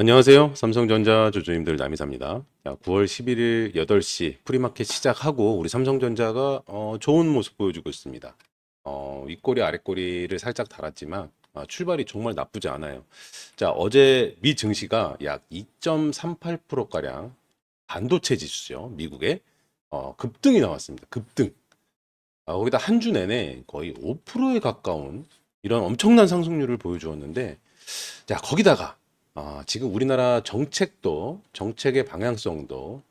안녕하세요. 삼성전자 조조님들 남이사입니다. 자, 9월 11일 8시 프리마켓 시작하고 우리 삼성전자가 어, 좋은 모습 보여주고 있습니다. 어, 윗꼬리 아랫꼬리를 살짝 달았지만 아, 출발이 정말 나쁘지 않아요. 자, 어제 미 증시가 약 2.38%가량 반도체 지수죠. 미국에 어, 급등이 나왔습니다. 급등. 아, 거기다 한 주 내내 거의 5%에 가까운 이런 엄청난 상승률을 보여주었는데 자, 거기다가 아, 지금 우리나라 정책도 정책의 방향성도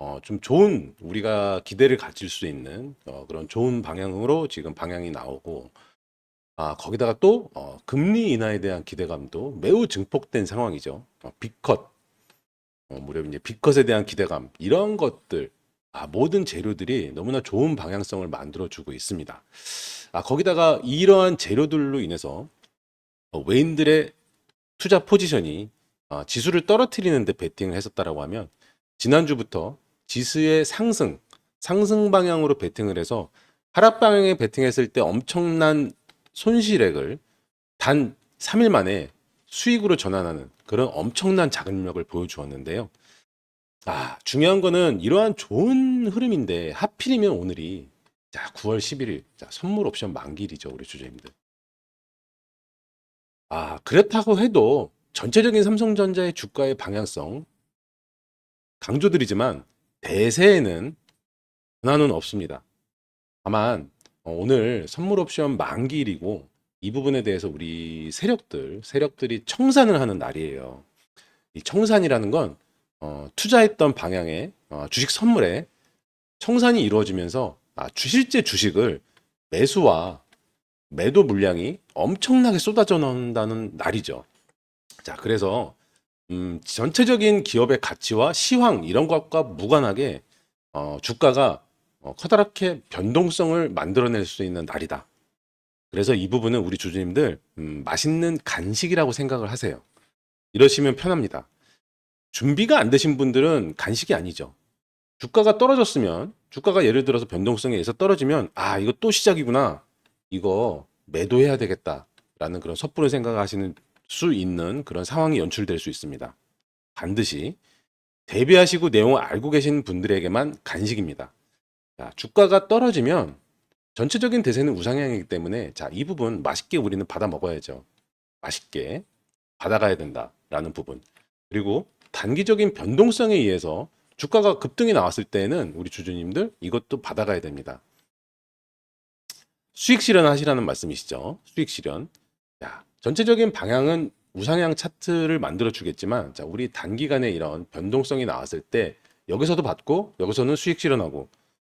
어, 좀 좋은 우리가 기대를 가질 수 있는 어, 그런 좋은 방향으로 지금 방향이 나오고 아, 거기다가 또 어, 금리 인하에 대한 기대감도 매우 증폭된 상황이죠. 어, 빅컷 어, 무려 이제 빅컷에 대한 기대감 이런 것들 아, 모든 재료들이 너무나 좋은 방향성을 만들어주고 있습니다. 아, 거기다가 이러한 재료들로 인해서 어, 외인들의 투자 포지션이 어, 지수를 떨어뜨리는데 베팅을 했었다라고 하면 지난주부터 지수의 상승, 상승 방향으로 베팅을 해서 하락 방향에 베팅했을 때 엄청난 손실액을 단 3일 만에 수익으로 전환하는 그런 엄청난 자금력을 보여주었는데요. 아, 중요한 거는 이러한 좋은 흐름인데 하필이면 오늘이 자, 9월 11일. 자, 선물 옵션 만기일이죠, 우리 주주님들. 아, 그렇다고 해도 전체적인 삼성전자의 주가의 방향성 강조드리지만 대세에는 변화는 없습니다. 다만 어, 오늘 선물 옵션 만기일이고 이 부분에 대해서 우리 세력들, 세력들이 청산을 하는 날이에요. 이 청산이라는 건 어, 투자했던 방향의 어, 주식 선물에 청산이 이루어지면서 아, 주실제 주식을 매수와 매도 물량이 엄청나게 쏟아져 나온다는 날이죠. 자, 그래서 음, 전체적인 기업의 가치와 시황 이런 것과 무관하게 어, 주가가 어, 커다랗게 변동성을 만들어낼 수 있는 날이다. 그래서 이 부분은 우리 주주님들 음, 맛있는 간식이라고 생각을 하세요. 이러시면 편합니다. 준비가 안 되신 분들은 간식이 아니죠. 주가가 떨어졌으면 주가가 예를 들어서 변동성에 의해서 떨어지면 아 이거 또 시작이구나 이거 매도해야 되겠다라는 그런 섣부른 생각하시는 수 있는 그런 상황이 연출될 수 있습니다. 반드시 대비하시고 내용을 알고 계신 분들에게만 간식입니다. 자, 주가가 떨어지면 전체적인 대세는 우상향이기 때문에 자, 이 부분 맛있게 우리는 받아 먹어야죠. 맛있게 받아가야 된다라는 부분. 그리고 단기적인 변동성에 의해서 주가가 급등이 나왔을 때는 우리 주주님들 이것도 받아가야 됩니다. 수익 실현하시라는 말씀이시죠. 수익 실현. 자, 전체적인 방향은 우상향 차트를 만들어 주겠지만 자, 우리 단기간에 이런 변동성이 나왔을 때 여기서도 받고 여기서는 수익 실현하고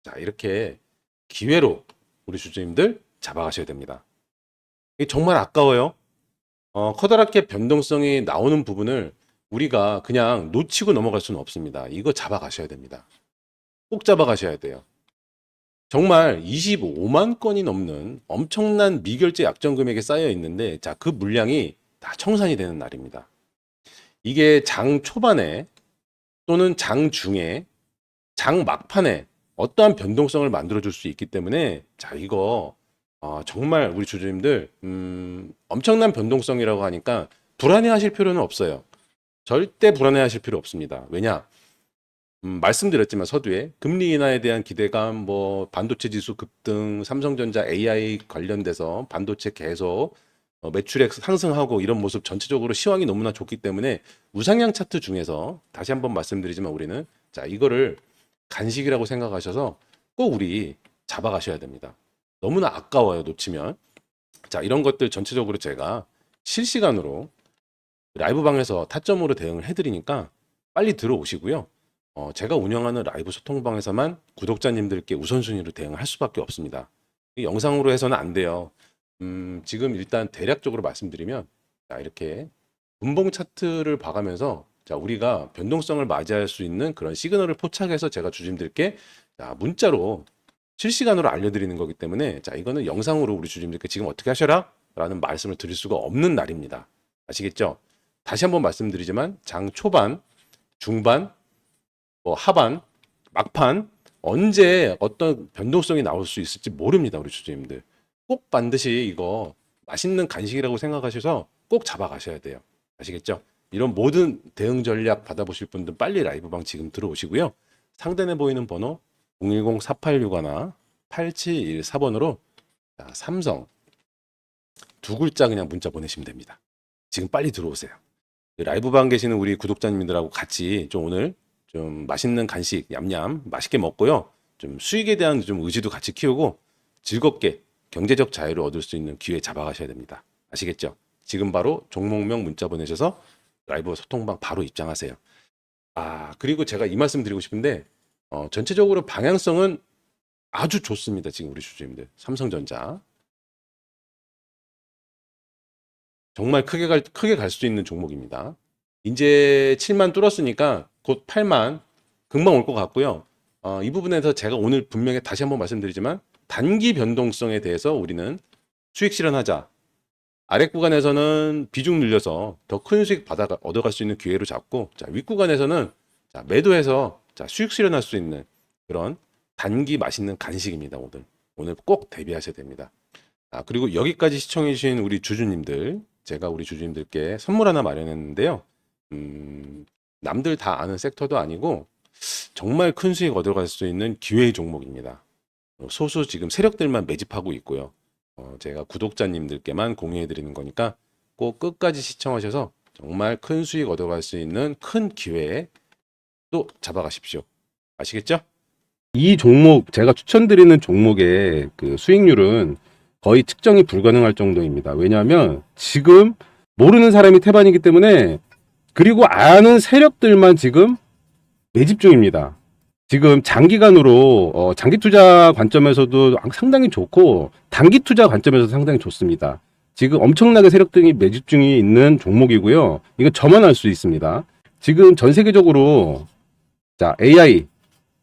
자, 이렇게 기회로 우리 주주님들 잡아가셔야 됩니다. 이게 정말 아까워요. 어, 커다랗게 변동성이 나오는 부분을 우리가 그냥 놓치고 넘어갈 수는 없습니다. 이거 잡아가셔야 됩니다. 꼭 잡아가셔야 돼요. 정말 25만 건이 넘는 엄청난 미결제 약정 금액에 쌓여 있는데 자, 그 물량이 다 청산이 되는 날입니다. 이게 장 초반에 또는 장 중에 장 막판에 어떠한 변동성을 만들어 줄 수 있기 때문에 자, 이거 어, 정말 우리 주주님들 음, 엄청난 변동성이라고 하니까 불안해 하실 필요는 없어요. 절대 불안해 하실 필요 없습니다. 왜냐? 음, 말씀드렸지만 서두에 금리 인하에 대한 기대감, 뭐 반도체 지수 급등, 삼성전자 AI 관련돼서 반도체 계속 어, 매출액 상승하고 이런 모습 전체적으로 시황이 너무나 좋기 때문에 우상향 차트 중에서 다시 한번 말씀드리지만 우리는 자 이거를 간식이라고 생각하셔서 꼭 우리 잡아가셔야 됩니다. 너무나 아까워요 놓치면 자 이런 것들 전체적으로 제가 실시간으로 라이브 방에서 타점으로 대응을 해드리니까 빨리 들어오시고요. 어, 제가 운영하는 라이브 소통방에서만 구독자님들께 우선순위로 대응할 수밖에 없습니다. 이 영상으로 해서는 안 돼요. 음, 지금 일단 대략적으로 말씀드리면 자, 이렇게 분봉 차트를 봐가면서 자, 우리가 변동성을 맞이할 수 있는 그런 시그널을 포착해서 제가 주주님들께 자, 문자로 실시간으로 알려드리는 거기 때문에 자, 이거는 영상으로 우리 주주님들께 지금 어떻게 하셔라? 라는 말씀을 드릴 수가 없는 날입니다. 아시겠죠? 다시 한번 말씀드리지만 장 초반, 중반, 뭐 하반, 막판 언제 어떤 변동성이 나올 수 있을지 모릅니다, 우리 주주님들. 꼭 반드시 이거 맛있는 간식이라고 생각하셔서 꼭 잡아가셔야 돼요. 아시겠죠? 이런 모든 대응 전략 받아보실 분들 빨리 라이브방 지금 들어오시고요. 상단에 보이는 번호 010-4861나 8714번으로 삼성 두 글자 그냥 문자 보내시면 됩니다. 지금 빨리 들어오세요. 라이브방 계시는 우리 구독자님들하고 같이 좀 오늘 좀 맛있는 간식 냠냠 맛있게 먹고요. 좀 수익에 대한 좀 의지도 같이 키우고 즐겁게 경제적 자유를 얻을 수 있는 기회 잡아가셔야 됩니다. 아시겠죠? 지금 바로 종목명 문자 보내셔서 라이브 소통방 바로 입장하세요. 아 그리고 제가 이 말씀 드리고 싶은데 어, 전체적으로 방향성은 아주 좋습니다. 지금 우리 주주님들 삼성전자 정말 크게 갈 크게 갈 수 있는 종목입니다. 이제 7만 뚫었으니까 곧 8만 금방 올 것 같고요. 어, 이 부분에서 제가 오늘 분명히 다시 한번 말씀드리지만 단기 변동성에 대해서 우리는 수익 실현하자. 아랫 구간에서는 비중 늘려서 더 큰 수익 받아 얻어갈 수 있는 기회로 잡고 자, 윗 구간에서는 자, 매도해서 자, 수익 실현할 수 있는 그런 단기 맛있는 간식입니다. 오늘 오늘 꼭 대비하셔야 됩니다. 아, 그리고 여기까지 시청해 주신 우리 주주님들 제가 우리 주주님들께 선물 하나 마련했는데요. 음, 남들 다 아는 섹터도 아니고 정말 큰 수익 얻어갈 수 있는 기회의 종목입니다. 어, 소수 지금 세력들만 매집하고 있고요. 어, 제가 구독자님들께만 공유해 드리는 거니까 꼭 끝까지 시청하셔서 정말 큰 수익 얻어갈 수 있는 큰 기회에 또 잡아가십시오. 아시겠죠? 이 종목 제가 추천드리는 종목의 그 수익률은 거의 측정이 불가능할 정도입니다. 왜냐하면 지금 모르는 사람이 태반이기 때문에 그리고 아는 세력들만 지금 매집 중입니다. 지금 장기간으로 어, 장기 투자 관점에서도 상당히 좋고 단기 투자 관점에서도 상당히 좋습니다. 지금 엄청나게 세력들이 매집 중에 있는 종목이고요. 이건 저만 알 수 있습니다. 지금 전 세계적으로 자 AI,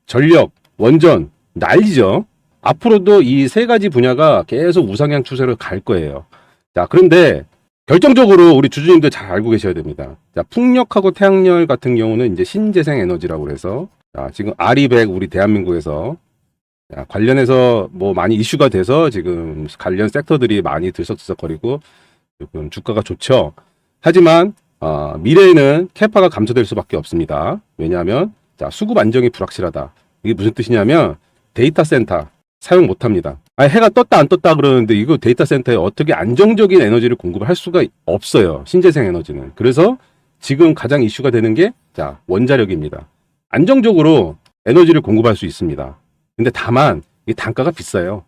전력, 원전 난리죠. 앞으로도 이 세 가지 분야가 계속 우상향 추세로 갈 거예요. 자, 그런데 결정적으로 우리 주주님들 잘 알고 계셔야 됩니다. 자, 풍력하고 태양열 같은 경우는 이제 신재생 에너지라고 그래서 자, 지금 아리백 우리 대한민국에서 자, 관련해서 뭐 많이 이슈가 돼서 지금 관련 섹터들이 많이 들썩들썩거리고 지금 주가가 좋죠. 하지만 어, 미래에는 캐파가 감소될 수밖에 없습니다. 왜냐하면 자, 수급 안정이 불확실하다. 이게 무슨 뜻이냐면 데이터 센터 사용 못 합니다. 아, 해가 떴다 안 떴다 그러는데 이거 데이터 센터에 어떻게 안정적인 에너지를 공급을 할 수가 없어요. 신재생 에너지는. 그래서 지금 가장 이슈가 되는 게 자, 원자력입니다. 안정적으로 에너지를 공급할 수 있습니다. 근데 다만 이 단가가 비싸요.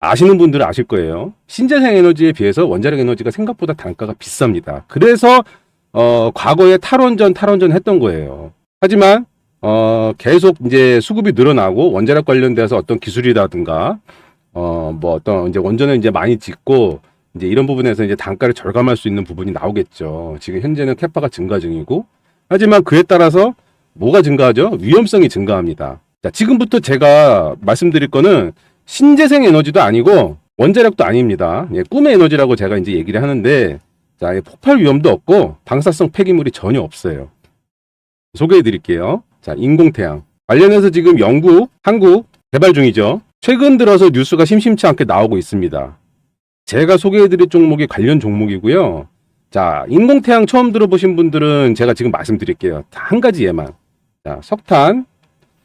아시는 분들은 아실 거예요. 신재생 에너지에 비해서 원자력 에너지가 생각보다 단가가 비쌉니다. 그래서 어, 과거에 탈원전 탈원전 했던 거예요. 하지만 어, 계속 이제 수급이 늘어나고 원자력 관련돼서 어떤 기술이라든가 어, 뭐 어떤 이제 원전을 이제 많이 짓고 이제 이런 부분에서 이제 단가를 절감할 수 있는 부분이 나오겠죠. 지금 현재는 캐파가 증가 중이고 하지만 그에 따라서 뭐가 증가하죠? 위험성이 증가합니다. 자, 지금부터 제가 말씀드릴 거는 신재생 에너지도 아니고 원자력도 아닙니다. 예, 꿈의 에너지라고 제가 이제 얘기를 하는데 자, 이 폭발 위험도 없고 방사성 폐기물이 전혀 없어요. 소개해 드릴게요. 자, 인공태양. 관련해서 지금 영국, 한국 개발 중이죠. 최근 들어서 뉴스가 심심치 않게 나오고 있습니다. 제가 소개해 드릴 종목이 관련 종목이고요. 자, 인공태양 처음 들어보신 분들은 제가 지금 말씀드릴게요. 다한 가지 예만. 자, 석탄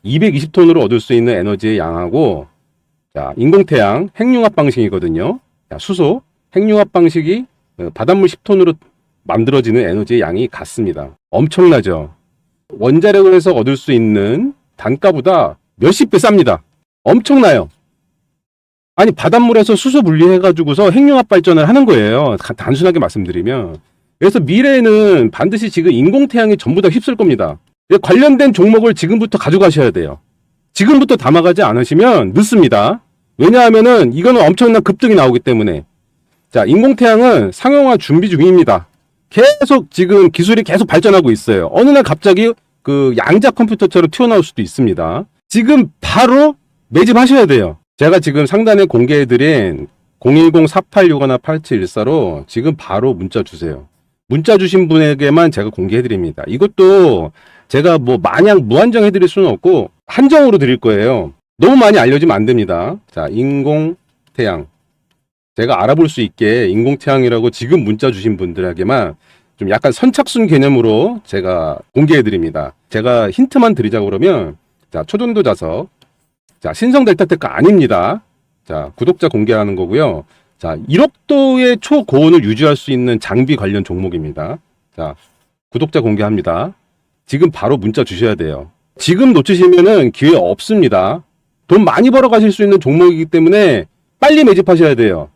220톤으로 얻을 수 있는 에너지의 양하고 자, 인공태양 핵융합 방식이거든요. 자, 수소 핵융합 방식이 어, 바닷물 10톤으로 만들어지는 에너지의 양이 같습니다. 엄청나죠. 원자력을 해서 얻을 수 있는 단가보다 몇십 배 쌉니다. 엄청나요. 아니 바닷물에서 수소 분리해가지고서 핵융합 발전을 하는 거예요. 가- 단순하게 말씀드리면. 그래서 미래에는 반드시 지금 인공태양이 전부 다 휩쓸 겁니다. 예, 관련된 종목을 지금부터 가져가셔야 돼요. 지금부터 담아가지 않으시면 늦습니다. 왜냐하면은 이거는 엄청난 급등이 나오기 때문에. 자, 인공태양은 상용화 준비 중입니다. 계속 지금 기술이 계속 발전하고 있어요. 어느 날 갑자기 그 양자 컴퓨터처럼 튀어나올 수도 있습니다. 지금 바로 매집하셔야 돼요. 제가 지금 상단에 공개해드린 010-4861나 8714로 지금 바로 문자 주세요. 문자 주신 분에게만 제가 공개해드립니다. 이것도 제가 뭐 마냥 무한정 해드릴 수는 없고 한정으로 드릴 거예요. 너무 많이 알려지면 안 됩니다. 자, 인공 태양. 제가 알아볼 수 있게 인공 태양이라고 지금 문자 주신 분들에게만 좀 약간 선착순 개념으로 제가 공개해 드립니다. 제가 힌트만 드리자고 그러면 자, 초전도 자석. 자, 신성 델타 테크 아닙니다. 자, 구독자 공개하는 거고요. 자, 1억도의 초고온을 유지할 수 있는 장비 관련 종목입니다. 자, 구독자 공개합니다. 지금 바로 문자 주셔야 돼요. 지금 놓치시면은 기회 없습니다. 돈 많이 벌어 가실 수 있는 종목이기 때문에 빨리 매집하셔야 돼요.